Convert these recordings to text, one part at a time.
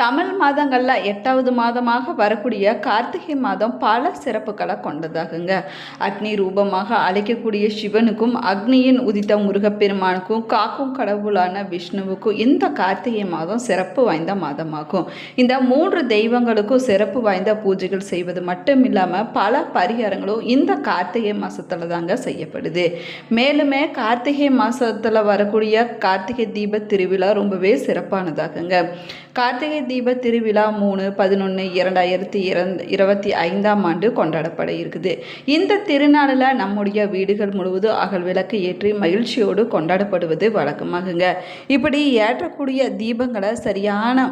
தமிழ் மாதங்களில் எட்டாவது மாதமாக வரக்கூடிய கார்த்திகை மாதம் பல சிறப்புகளை கொண்டதாகுங்க. அக்னி ரூபமாக அழைக்கக்கூடிய சிவனுக்கும் அக்னியின் உதித்த முருகப்பெருமானுக்கும் காக்கும் கடவுளான விஷ்ணுவுக்கும் இந்த கார்த்திகை மாதம் சிறப்பு வாய்ந்த மாதமாகும். இந்த மூன்று தெய்வங்களுக்கும் சிறப்பு வாய்ந்த பூஜைகள் செய்வது மட்டும் இல்லாமல் பல பரிகாரங்களும் இந்த கார்த்திகை மாதத்தில் தாங்க செய்யப்படுது. மேலுமே கார்த்திகை மாதத்தில் வரக்கூடிய கார்த்திகை தீப திருவிழா ரொம்பவே சிறப்பானதாகுங்க. கார்த்திகை தீப திருவிழா மூணு பதினொன்று இரண்டாயிரத்தி இரந் இருபத்தி ஐந்தாம் ஆண்டு கொண்டாடப்பட இருக்குது. இந்த திருநாளில் நம்முடைய வீடுகள் முழுவதும் அகல் விளக்கு ஏற்றி மகிழ்ச்சியோடு கொண்டாடப்படுவது வழக்கமாகுங்க. இப்படி ஏற்றக்கூடிய தீபங்களை சரியான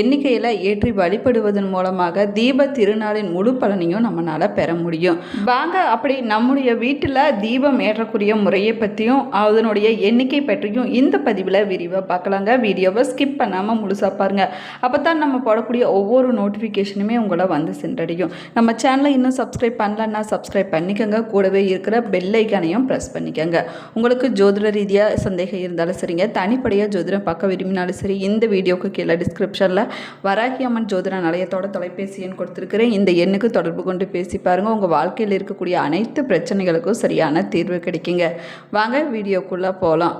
எண்ணிக்கையில் ஏற்றி வழிபடுவதன் மூலமாக தீப திருநாளின் முழு பலனையும் நம்மளால் பெற முடியும். வாங்க அப்படி நம்முடைய வீட்டில் தீபம் ஏற்றக்கூடிய முறையை பற்றியும் அதனுடைய எண்ணிக்கை பற்றியும் இந்த பதிவில் விரிவாக பார்க்கலாங்க. வீடியோவை ஸ்கிப் பண்ணாமல் முழுசாக பாருங்கள் அப்போ தான் நம்ம போடக்கூடிய ஒவ்வொரு நோட்டிஃபிகேஷனுமே உங்களை வந்து சென்றடையும். நம்ம சேனலை இன்னும் சப்ஸ்கிரைப் பண்ணலன்னா சப்ஸ்கிரைப் பண்ணிக்கோங்க. கூடவே இருக்கிற பெல் ஐக்கானையும் ப்ரெஸ் பண்ணிக்கோங்க. உங்களுக்கு ஜோதிட ரீதியாக சந்தேகம் இருந்தாலும் சரிங்க. தனிப்படையாக ஜோதிடம் பார்க்க விரும்பினாலும் சரி இந்த வீடியோக்கு கீழே டிஸ்கிரிப்ஷனில் வராகி அம்மன் ஜோதிட நிலையத்தோட தொலைபேசி எண் கொடுத்துருக்கிறேன். இந்த எண்ணுக்கு தொடர்பு கொண்டு பேசி பாருங்கள் உங்கள் வாழ்க்கையில் இருக்கக்கூடிய அனைத்து பிரச்சனைகளுக்கும் சரியான தீர்வு கிடைக்குங்க. வாங்க வீடியோக்குள்ளே போகலாம்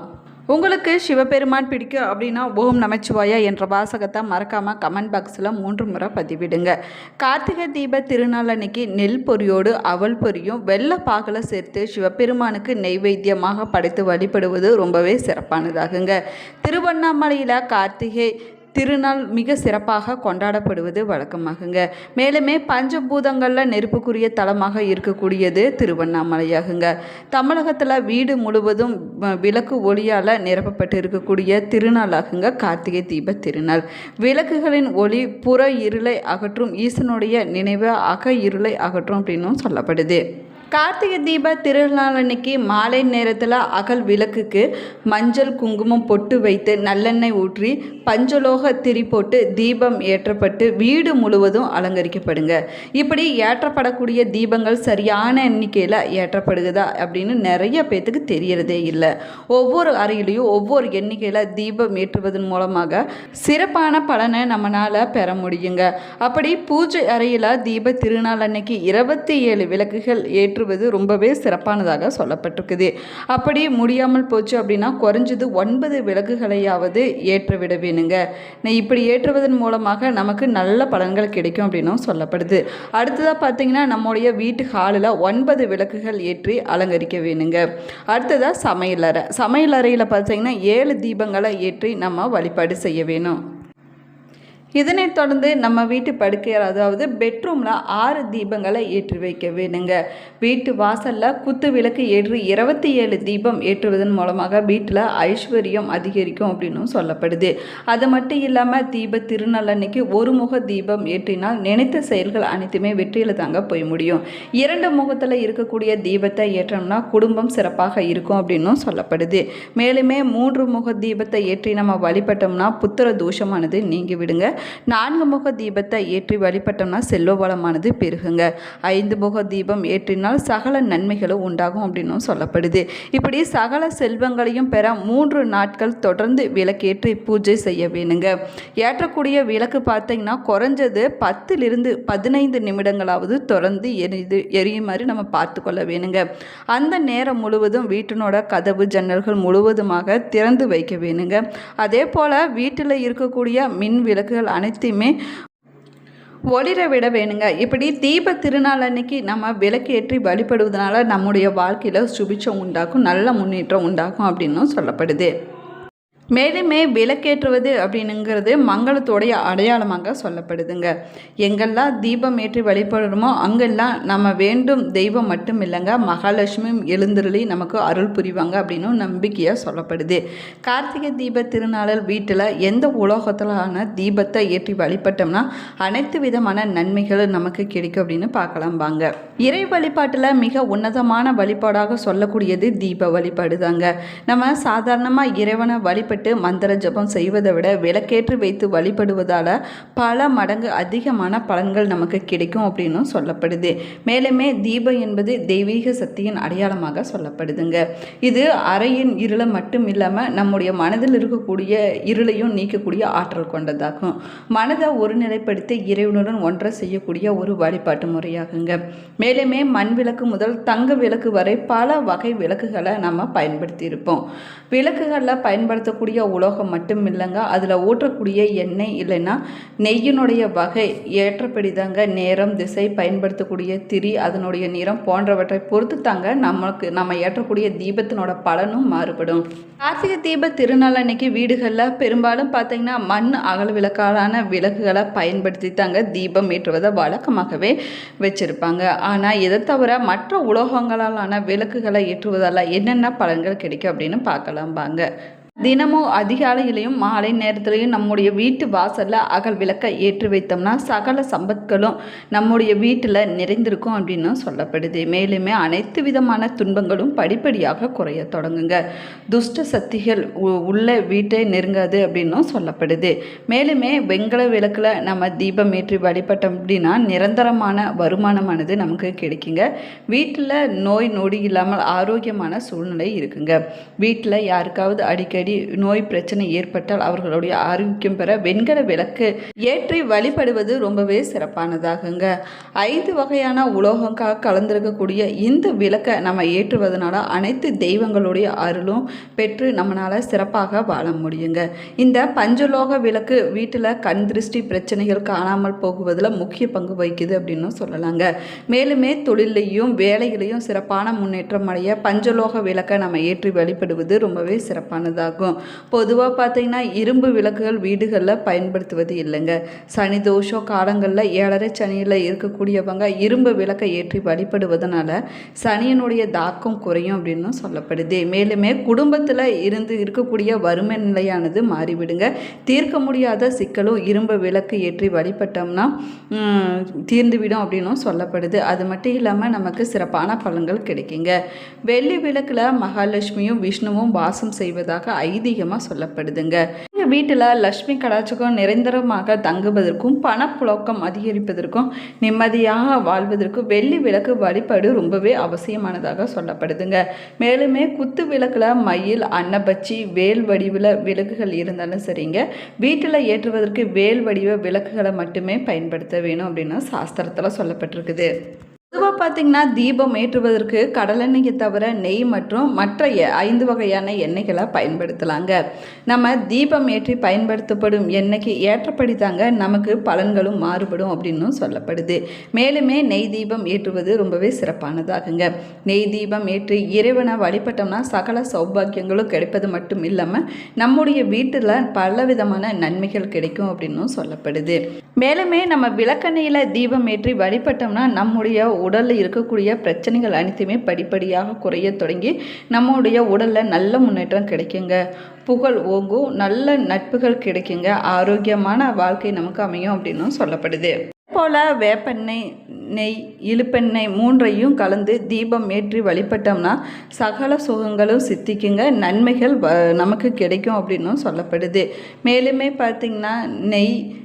உங்களுக்கு சிவபெருமான் பிடிக்கும் அப்படின்னா ஓம் நமச்சிவாயா என்ற வாசகத்தை மறக்காமல் கமெண்ட் பாக்ஸில் மூன்று முறை பதிவிடுங்க. கார்த்திகை தீப திருநாள் அன்னைக்கு நெல் பொரியோடு அவல் பொரியும் வெள்ளை பாகலை சேர்த்து சிவபெருமானுக்கு நெய்வேத்தியமாக படைத்து வழிபடுவது ரொம்பவே சிறப்பானதாகுங்க. திருவண்ணாமலையில் கார்த்திகை திருநாள் மிக சிறப்பாக கொண்டாடப்படுவது வழக்கமாகுங்க. மேலுமே பஞ்சபூதங்களில் நெருப்புக்குரிய தலமாக இருக்கக்கூடியது திருவண்ணாமலையாகுங்க. தமிழகத்தில் வீடு முழுவதும் விளக்கு ஒளியால் நிரப்பப்பட்டு இருக்கக்கூடிய திருநாளாகுங்க கார்த்திகை தீப திருநாள். விளக்குகளின் ஒளி புற இருளை அகற்றும் ஈசனுடைய நினைவு அக இருளை அகற்றும் அப்படின்னும் சொல்லப்படுது. கார்த்திகை தீப திருநாள் அன்னைக்கு மாலை நேரத்தில் அகல் விளக்குக்கு மஞ்சள் குங்குமம் பொட்டு வைத்து நல்லெண்ணெய் ஊற்றி பஞ்சலோக திரி போட்டு தீபம் ஏற்றப்பட்டு வீடு முழுவதும் அலங்கரிக்கப்படுங்க. இப்படி ஏற்றப்படக்கூடிய தீபங்கள் சரியான எண்ணிக்கையில் ஏற்றப்படுகுதா அப்படின்னு நிறைய பேத்துக்கு தெரியறதே இல்லை. ஒவ்வொரு அறையிலையும் ஒவ்வொரு எண்ணிக்கையில் தீபம் ஏற்றுவதன் மூலமாக சிறப்பான பலனை நம்மளால் பெற முடியுங்க. அப்படி பூஜை அறையில் தீப திருநாள் அன்னைக்கு இருபத்தி ஏழு விளக்குகள் ஏற்று ஏற்றுவது ரொம்பவே சிறப்பானதாக சொல்லப்பட்டிருக்குது. அப்படி முடியாமல் போச்சு அப்படின்னா குறைஞ்சது ஒன்பது விளக்குகளையாவது ஏற்ற விட வேணுங்க இப்படி ஏற்றுவதன் மூலமாக நமக்கு நல்ல பலன்கள் கிடைக்கும் அப்படின்னும் சொல்லப்படுது. அடுத்ததாக பார்த்தீங்கன்னா நம்முடைய வீட்டு ஹாலில் ஒன்பது விளக்குகள் ஏற்றி அலங்கரிக்க வேணுங்க. அடுத்ததாக சமையலறை சமையலறையில் பார்த்தீங்கன்னா ஏழு தீபங்களை ஏற்றி நம்ம வழிபாடு செய்ய வேணும். இதனைத் தொடர்ந்து நம்ம வீட்டு படுக்கை அதாவது பெட்ரூமில் ஆறு தீபங்களை ஏற்றி வைக்க வேணுங்க. வீட்டு வாசலில் குத்து விளக்கு ஏற்றி இருபத்தி ஏழு தீபம் ஏற்றுவதன் மூலமாக வீட்டில் ஐஸ்வர்யம் அதிகரிக்கும் அப்படின்னும் சொல்லப்படுது. அது மட்டும் இல்லாமல் தீப திருநாள் அன்னைக்கு ஒரு முக தீபம் ஏற்றினால் நினைத்த செயல்கள் அனைத்துமே வெற்றியில் தாங்க போய் முடியும். இரண்டு முகத்தில் இருக்கக்கூடிய தீபத்தை ஏற்றோம்னா குடும்பம் சிறப்பாக இருக்கும் அப்படின்னும் சொல்லப்படுது. மேலுமே மூன்று முக தீபத்தை ஏற்றி நம்ம வழிபட்டோம்னா புத்திர தோஷமானது நீங்கி விடுங்க. நான்கு முக தீபத்தை ஏற்றி வழிபட்டோம்னா செல்வ வளமானது பெருகுங்க. ஐந்து முக தீபம் ஏற்றினால் சகல நன்மைகளும் உண்டாகும் அப்படின்னும் சொல்லப்படுது. இப்படி சகல செல்வங்களையும் பெற மூன்று நாட்கள் தொடர்ந்து விளக்கேற்றி பூஜை செய்ய வேணுங்க. ஏற்றக்கூடிய விளக்கு பார்த்தீங்கன்னா குறைஞ்சது பத்திலிருந்து பதினைந்து நிமிடங்களாவது தொடர்ந்து எரிது எரியும் மாதிரி நம்ம பார்த்து கொள்ள வேணுங்க. அந்த நேரம் முழுவதும் வீட்டினோட கதவு ஜன்னல்கள் முழுவதுமாக திறந்து வைக்க வேணுங்க. அதே போல் வீட்டில் இருக்கக்கூடிய மின் விளக்குகள் அனைத்தையுமே ஒளிர விட வேணுங்க. இப்படி தீப திருநாள் அன்னைக்கு நம்ம விளக்கேற்றி வழிபடுவதனால நம்முடைய வாழ்க்கையில் சுபிச்சம் உண்டாக்கும் நல்ல முன்னேற்றம் உண்டாகும் அப்படின்னும் சொல்லப்படுது. மேலுமே விளக்கேற்றுவது அப்படின்னுங்கிறது மங்களத்தோடைய அடையாளமாக சொல்லப்படுதுங்க. எங்கெல்லாம் தீபம் ஏற்றி வழிபடுறோமோ அங்கெல்லாம் நம்ம வேண்டும் தெய்வம் மட்டும் இல்லைங்க மகாலட்சுமியும் எழுந்தருளி நமக்கு அருள் புரிவாங்க அப்படின்னு நம்பிக்கையாக சொல்லப்படுது. கார்த்திகை தீப திருநாளில் வீட்டில் எந்த உலோகத்திலான தீபத்தை ஏற்றி வழிபட்டோம்னா அனைத்து விதமான நன்மைகளும் நமக்கு கிடைக்கும் அப்படின்னு பார்க்கலாம் வாங்க. இறை வழிபாட்டில் மிக உன்னதமான வழிபாடாக சொல்லக்கூடியது தீப வழிபாடு தாங்க நம்ம சாதாரணமாக இறைவனை வழிபட்டு வழிபட்டு மந்திர ஜபம் செய்வதை விட விளக்கேற்றி வைத்து வழிபடுவதால் பல மடங்கு அதிகமான பலன்கள் நமக்கு கிடைக்கும் அப்படின்னும் சொல்லப்படுது. மேலுமே தீபம் என்பது தெய்வீக சக்தியின் அடையாளமாக சொல்லப்படுதுங்க. இது அறையின் இருளை மட்டும் இல்லாமல் நம்முடைய மனதில் இருக்கக்கூடிய இருளையும் நீக்கக்கூடிய ஆற்றல் கொண்டதாகும். மனதை ஒருநிலைப்படுத்தி இறைவனுடன் ஒன்றை செய்யக்கூடிய ஒரு வழிபாட்டு முறையாகுங்க. மேலுமே மண் விளக்கு முதல் தங்க விளக்கு வரை பல வகை விளக்குகளை நம்ம பயன்படுத்தி இருப்போம் விளக்குகளில் பயன்படுத்தக்கூடிய உலோகம் மட்டும் இல்லைங்க. அதில் ஊற்றக்கூடிய எண்ணெய் இல்லைன்னா நெய்யினுடைய வகை ஏற்றப்படி தாங்க நேரம் திசை பயன்படுத்தக்கூடிய திரி அதனுடைய நிறம் போன்றவற்றை பொறுத்து தாங்க நமக்கு நம்ம ஏற்றக்கூடிய தீபத்தினோட பலனும் மாறுபடும். கார்த்திகை தீப திருநாள் அன்னைக்கு வீடுகளில் பெரும்பாலும் பார்த்தீங்கன்னா மண் அகல் விளக்காலான விளக்குகளை பயன்படுத்தி தாங்க தீபம் ஏற்றுவதை வழக்கமாகவே வச்சுருப்பாங்க. ஆனால் இதை தவிர மற்ற உலோகங்களாலான விளக்குகளை ஏற்றுவதால் என்னென்ன பலன்கள் கிடைக்கும் அப்படின்னு பார்க்கலாம் வாங்க தினமும் அதிகாலையிலையும் மாலை நேரத்துலையும் நம்முடைய வீட்டு வாசலில் அகல் விளக்கை ஏற்றி வைத்தோம்னா சகல சம்பத்களும் நம்முடைய வீட்டில் நிறைந்திருக்கும் அப்படின்னு சொல்லப்படுது. மேலுமே அனைத்து விதமான துன்பங்களும் படிப்படியாக குறைய தொடங்குங்க. துஷ்ட சக்திகள் உ- உள்ள வீட்டை நெருங்காது அப்படின்னும் சொல்லப்படுது. மேலுமே வெங்கல விளக்கில் நம்ம தீபம் ஏற்றி வழிபட்டோம் அப்படின்னா நிரந்தரமான வருமானமானது நமக்கு கிடைக்குங்க. வீட்டில் நோய் நொடி இல்லாமல் ஆரோக்கியமான சூழ்நிலை இருக்குங்க. வீட்டில் யாருக்காவது அடிக்கடி நோய் பிரச்சனை ஏற்பட்டால் அவர்களுடைய ஆரோக்கியம் பெற வெண்கல விளக்கு ஏற்றி வழிபடுவது ரொம்பவே சிறப்பானதாகுங்க. ஐந்து வகையான உலோகங்காக கலந்திருக்கக்கூடிய இந்த விளக்கை நம்ம ஏற்றுவதனால அனைத்து தெய்வங்களுடைய அருளும் பெற்று நம்மளால் சிறப்பாக வாழ முடியுங்க. இந்த பஞ்சலோக விளக்கு வீட்டில் கண் திருஷ்டி பிரச்சனைகள் காணாமல் போகுவதில் முக்கிய பங்கு வகிக்குது அப்படின்னு சொல்லலாங்க. மேலுமே தொழிலையும் வேலைகளையும் சிறப்பான முன்னேற்றம் அடைய பஞ்சலோக விளக்கை நம்ம ஏற்றி வழிபடுவது ரொம்பவே சிறப்பானதாகும் பொதுவாக பார்த்தீங்கன்னா இரும்பு விளக்குகள் வீடுகளில் பயன்படுத்துவது இல்லைங்க. சனி தோஷம் காலங்களில் ஏழரை சனியில் இருக்கக்கூடியவங்க இரும்பு விளக்கை ஏற்றி வழிபடுவதனால சனியினுடைய தாக்கம் குறையும் அப்படின்னு சொல்லப்படுது. மேலுமே குடும்பத்தில் இருந்து இருக்கக்கூடிய வறுமை நிலையானது மாறிவிடுங்க. தீர்க்க முடியாத சிக்கலும் இரும்பு விளக்கு ஏற்றி வழிபட்டோம்னா தீர்ந்துவிடும் அப்படின்னும் சொல்லப்படுது. அது மட்டும் இல்லாமல் நமக்கு சிறப்பான பலன்கள் கிடைக்குங்க. வெள்ளி விளக்கில் மகாலட்சுமியும் விஷ்ணுவும் வாசம் செய்வதாக ஐதீகமாக சொல்லப்படுதுங்க. எங்கள் வீட்டில் லக்ஷ்மி கடாச்சகம் நிரந்தரமாக தங்குவதற்கும் பணப்புழக்கம் அதிகரிப்பதற்கும் நிம்மதியாக வாழ்வதற்கும் வெள்ளி விளக்கு வழிபாடு ரொம்பவே அவசியமானதாக சொல்லப்படுதுங்க. மேலுமே குத்து விளக்கில் மயில் அன்னபச்சி வேல் வடிவில் விளக்குகள் இருந்தாலும் சரிங்க. வீட்டில் ஏற்றுவதற்கு வேல் வடிவ விளக்குகளை மட்டுமே பயன்படுத்த வேணும் அப்படின்னு சாஸ்திரத்தில் சொல்லப்பட்டிருக்குது. பொதுவாக பார்த்திங்கன்னா தீபம் ஏற்றுவதற்கு கடலெண்ணெயை தவிர நெய் மற்றும் மற்ற எ- ஐந்து வகையான எண்ணெய்களை பயன்படுத்தலாங்க. நம்ம தீபம் ஏற்றி பயன்படுத்தப்படும் எண்ணெய்க்கு ஏற்றபடி தாங்க நமக்கு பலன்களும் மாறுபடும் அப்படின்னும் சொல்லப்படுது. மேலுமே நெய் தீபம் ஏற்றுவது ரொம்பவே சிறப்பானதாகுங்க. நெய் தீபம் ஏற்றி இறைவனை வழிபட்டோம்னா சகல சௌபாக்கியங்களும் கிடைப்பது மட்டும் இல்லாமல் நம்முடைய வீட்டில் பல விதமான நன்மைகள் கிடைக்கும் அப்படின்னும் சொல்லப்படுது. மேலுமே நம்ம விளக்கெண்ணெயில் தீபம் ஏற்றி வழிபட்டோம்னா நம்முடைய உடலில் இருக்கக்கூடிய பிரச்சனைகள் அனைத்துமே படிப்படியாக குறைய தொடங்கி நம்முடைய உடலில் நல்ல முன்னேற்றம் கிடைக்குங்க. புகழ் ஓங்கும் நல்ல நட்புகள் கிடைக்குங்க. ஆரோக்கியமான வாழ்க்கை நமக்கு அமையும் அப்படின்னும் சொல்லப்படுது. போல் வேப்பெண்ணெய் நெய் இழுப்பெண்ணெய் மூன்றையும் கலந்து தீபம் ஏற்றி வழிபட்டோம்னா சகல சுகங்களும் சித்திக்குங்க. நன்மைகள் வ- நமக்கு கிடைக்கும் அப்படின்னும் சொல்லப்படுது. மேலுமே பார்த்திங்கன்னா நெய்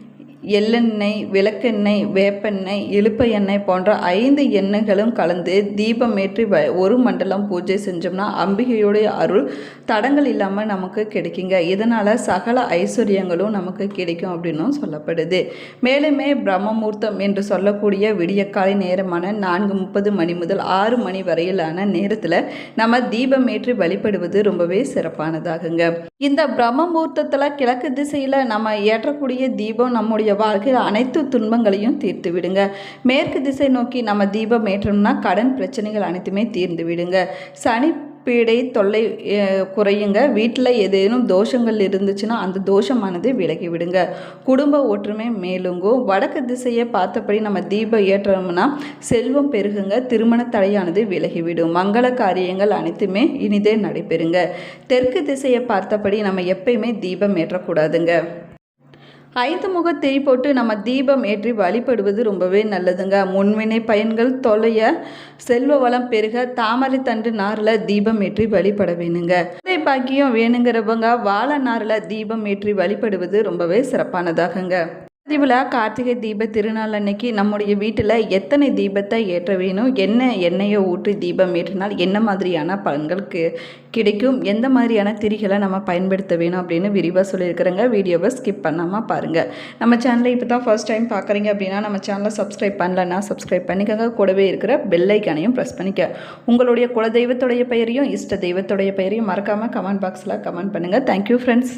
எள்ளெண்ணெய் விளக்கெண்ணெய் வேப்பெண்ணெய் இழுப்ப எண்ணெய் போன்ற ஐந்து எண்ணெய்களும் கலந்து தீபம் ஏற்றி வ ஒரு மண்டலம் பூஜை செஞ்சோம்னா அம்பிகையுடைய அருள் தடங்கள் இல்லாமல் நமக்கு கிடைக்குங்க. இதனால் சகல ஐஸ்வர்யங்களும் நமக்கு கிடைக்கும் அப்படின்னும் சொல்லப்படுது. மேலுமே பிரம்மமூர்த்தம் என்று சொல்லக்கூடிய விடியற்காலை நேரமான நான்கு முப்பது மணி முதல் ஆறு மணி வரையிலான நேரத்தில் நம்ம தீபம் ஏற்றி வழிபடுவது ரொம்பவே சிறப்பானதாகுங்க. இந்த பிரம்மமூர்த்தத்தில் கிழக்கு திசையில் நம்ம ஏற்றக்கூடிய தீபம் நம்முடைய வாழ்க்கையில் அனைத்து துன்பங்களையும் தீர்த்து விடுங்க. மேற்கு திசை நோக்கி நம்ம தீபம் ஏற்றோம்னா கடன் பிரச்சனைகள் அனைத்துமே தீர்ந்து விடுங்க. சனி பீடை தொல்லை குறையுங்க. வீட்டில் ஏதேனும் தோஷங்கள் இருந்துச்சுன்னா அந்த தோஷமானது விலகி விடுங்க. குடும்ப ஒற்றுமை மேலுங்கும் வடக்கு திசையை பார்த்தபடி நம்ம தீபம் ஏற்றோம்னா செல்வம் பெருகுங்க. திருமண தடையானது விலகிவிடும் மங்கள காரியங்கள் அனைத்துமே இனிதே நடைபெறுங்க. தெற்கு திசையை பார்த்தபடி நம்ம எப்பயுமே தீபம் ஏற்றக்கூடாதுங்க. ஐந்து முக திரி போட்டு நம்ம தீபம் ஏற்றி வழிபடுவது ரொம்பவே நல்லதுங்க. முன்வினை பயன்கள் தொலைய செல்வ வளம் பெருக தாமரை தண்டு நாரில் தீபம் ஏற்றி வழிபட வேணுங்க. குழந்தை பாக்கியம் வேணுங்கிறவங்க வாழை நாரில் தீபம் ஏற்றி வழிபடுவது ரொம்பவே சிறப்பானதாகுங்க. பதிவில் கார்த்திகை தீப திருநாள் அன்னைக்கு நம்முடைய வீட்டில் எத்தனை தீபத்தை ஏற்ற வேணும்? என்ன எண்ணெயை ஊற்றி தீபம் ஏற்றினால் என்ன மாதிரியான பலன்களுக்கு கிடைக்கும்? எந்த மாதிரியான திரிகளை நம்ம பயன்படுத்த வேணும் அப்படின்னு விரிவாக சொல்லியிருக்கிறேங்க. வீடியோவை ஸ்கிப் பண்ணாமல் பாருங்கள் நம்ம சேனலை இப்போ தான் ஃபர்ஸ்ட் டைம் பார்க்குறீங்க அப்படின்னா நம்ம சேனலை சப்ஸ்கிரைப் பண்ணலன்னா சப்ஸ்கிரைப் பண்ணிக்கோங்க. கூடவே இருக்கிற பெல்லைக்கானையும் ப்ரெஸ் பண்ணிக்க. உங்களுடைய குலதெய்வத்துடைய பெயரையும் இஷ்ட தெய்வத்துடைய பெயரையும் மறக்காமல் கமெண்ட் பாக்ஸில் கமெண்ட் பண்ணுங்கள் தேங்க்யூ ஃப்ரெண்ட்ஸ்